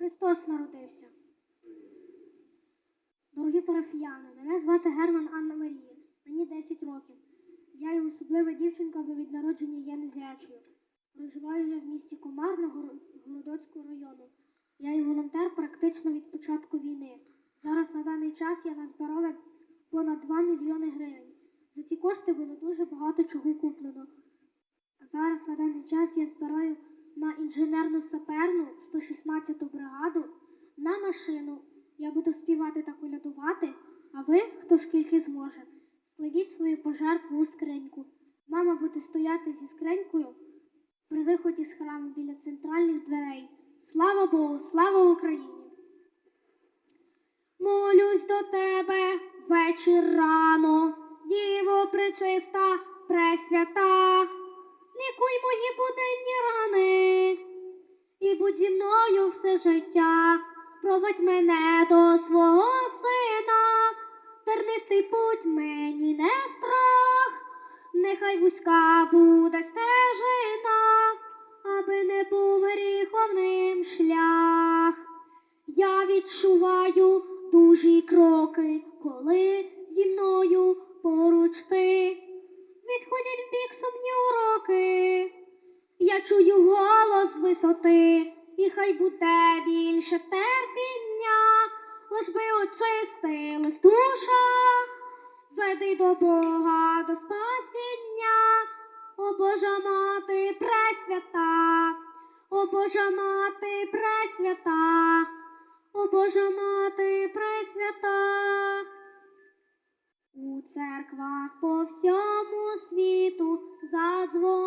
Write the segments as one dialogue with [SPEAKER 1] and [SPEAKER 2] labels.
[SPEAKER 1] Христос народився. Дорогі парафіяни, мене звати Герман Анна Марія. Мені 10 років. Я є особлива дівчинка, бо від народження є незрячою. Проживаю я в місті Комарно Горо- Городоцького району. Я є волонтер практично від початку війни. Зараз на даний час я назбирала понад 2 мільйони гривень. За ці кошти було дуже багато чого куплено. А зараз на даний час я збираю на інженерну саперну 116 бригаду на машину. Я буду співати та колядувати, а ви, хто скільки зможе, складіть свою пожертву у скриньку. Мама буде стояти зі скринькою при виході з храму біля центральних дверей. Слава Богу, слава Україні! Молюсь до тебе вечір рано, життя, проводь мене до свого сина, тернистий путь мені не страх, нехай вузька буде стежина, аби не був гріховним шлях. Я відчуваю дужі кроки, коли зі мною поруч ти. Відходять в бік сумні уроки. Я чую голос висоти, і хай буде більше терпіння, лиш би очистилась душа, веди до Бога до спасіння, о Божа мати пресвята, о Божа мати пресвята, о Божа мати пресвята. У церквах по всьому світу задзвонили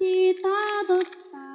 [SPEAKER 1] 嘀嗒嘀嗒。